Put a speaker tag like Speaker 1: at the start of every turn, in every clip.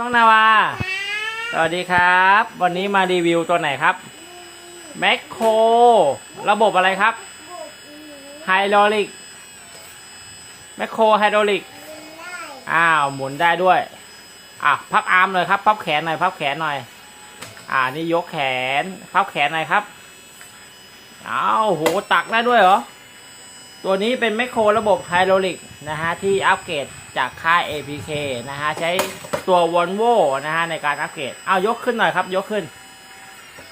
Speaker 1: น้องนาวา สวัสดีครับ วันนี้มารีวิวตัวไหนครับแมคโครระบบอะไรครับไฮดรอลิกแมคโครไฮดรอลิกอ้าว หมุนได้ด้วย อะ พับอาร์มเลยครับ พับแขนหน่อย พับแขนหน่อย อ่า นี่ยกแขน พับแขนหน่อยครับ อ้าวโห ตักได้ด้วยเหรอ ตัวนี้เป็นแมคโครระบบไฮดรอลิกนะฮะ ที่อัปเกรดจากค่าย APK นะฮะ ใช้ ตัว v o l v o นะฮะในการอัปเกรดเอายกขึ้นหน่อยครับ ยกขึ้น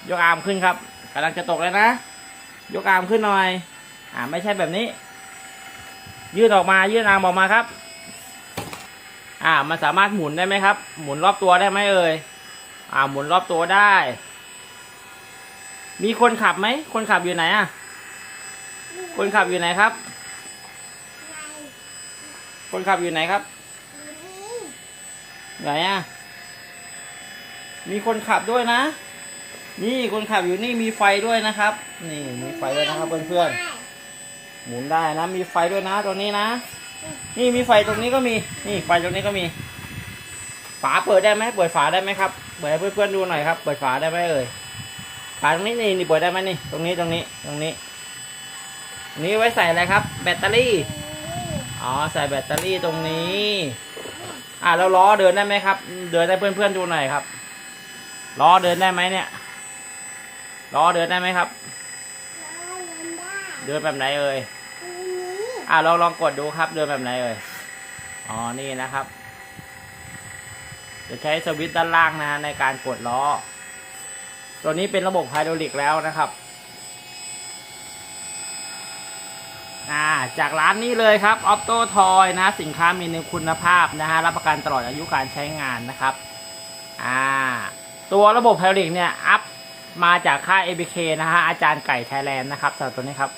Speaker 1: ยกอาร์มขึ้นครับกำลังจะตกแล้วนะ ยกอาร์มขึ้นหน่อย อ่าไม่ใช่แบบนี้ ยื่นออกมายื่นอาร์มออกมาครับ อ่ามันสามารถหมุนได้ไหมครับ หมุนรอบตัวได้ไหมเอ่ยอ่าหมุนรอบตัวได้ มีคนขับไหมคนขับอยู่ไหนอะคนขับอยู่ไหนครับ คนขับอยู่ไหนครับ ไหนอะ มีคนขับด้วยนะ นี่คนขับอยู่นี่มีไฟด้วยนะครับ นี่มีไฟด้วยนะครับเพื่อนๆหมุนได้นะ มีไฟด้วยนะตัวนี้นะ นี่มีไฟตรงนี้ก็มี นี่ไฟตรงนี้ก็มี ฝาเปิดได้ไหมเปิดฝาได้ไหมครับ เปิดให้เพื่อนๆดูหน่อยครับ เปิดฝาได้ไหมเอ่ย ฝาตรงนี้นี่นี่เปิดได้ไหมนี่ ตรงนี้ตรงนี้ตรงนี้นี่ไว้ใส่อะไรครับ แบตเตอรี่ อ๋อ ใส่แบตเตอรี่ตรงนี้ อ่าแล้วล้อเดินได้ไหมครับ เดินให้เพื่อนๆดูหน่อยครับ ล้อเดินได้ไหมเนี่ย ล้อเดินได้ไหมครับ เดินแบบไหนเอ่ยอ่าลองลองกดดูครับ เดินแบบไหนเอ่ย อ๋อ นี่นะครับ จะใช้สวิตช์ด้านล่างนะฮะในการกดล้อ ตัวนี้เป็นระบบไฮดรอลิกแล้วนะครับ อ่าจากร้านนี้เลยครับออ t โตทอยนะสินค้ามีในคุณภาพนะฮะรับประกันตลอดอายุการใช้งานนะครับอ่าตัวระบบไฮดรอลิกเนี่ยอัพมาจากค่าย ABK นะฮะอาจารย์ไก่ไทยแลนด์นะครับสำหรับตัวนี้ครับ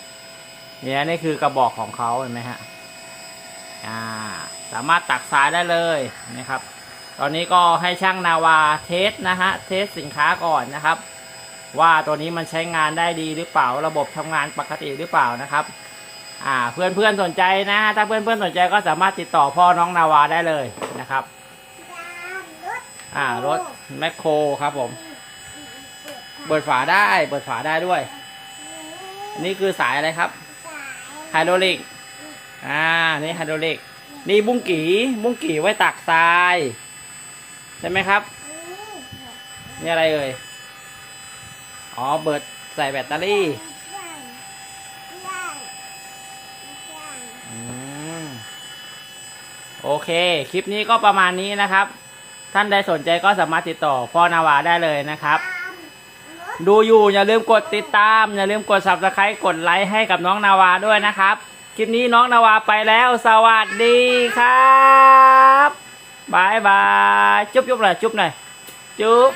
Speaker 1: เนี่ยนี่คือกระบอกของเขาเห็นไหมฮะอ่าสามารถตักทรายได้เลยนะครับ ตอนนี้ก็ให้ช่างนาวาเทสนะฮะเทสสินค้าก่อนนะครับ ว่าตัวนี้มันใช้งานได้ดีหรือเปล่าระบบทำงานปกติหรือเปล่านะครับ อ่าเพื่อนเพื่อนสนใจนะ ถ้าเพื่อนเพื่อนสนใจก็สามารถติดต่อพ่อน้องนาวาได้เลยนะครับ อ่ารถแมคโครครับผม เปิดฝาได้ เปิดฝาได้ด้วย นี่คือสายอะไรครับไฮดรอลิก อ่า นี่ไฮดรอลิก นี่บุ้งกีบุ้งกีไว้ตักทราย ใช่ไหมครับ นี่อะไรเอ่ย อ๋อ เบิดใส่แบตเตอรี่ อืม โอเค คลิปนี้ก็ประมาณนี้นะครับ ท่านใดสนใจก็สามารถติดต่อพ่อนาวาได้เลยนะครับ ดูอยู่อย่าลืมกดติดตาม อย่าลืมกด subscribe กดไลค์ให้กับน้องนาวาด้วยนะครับ คลิปนี้น้องนาวาไปแล้ว สวัสดีครับบายบายจุ๊บจุ๊บหน่อยจุ๊บหน่อยจุ๊บ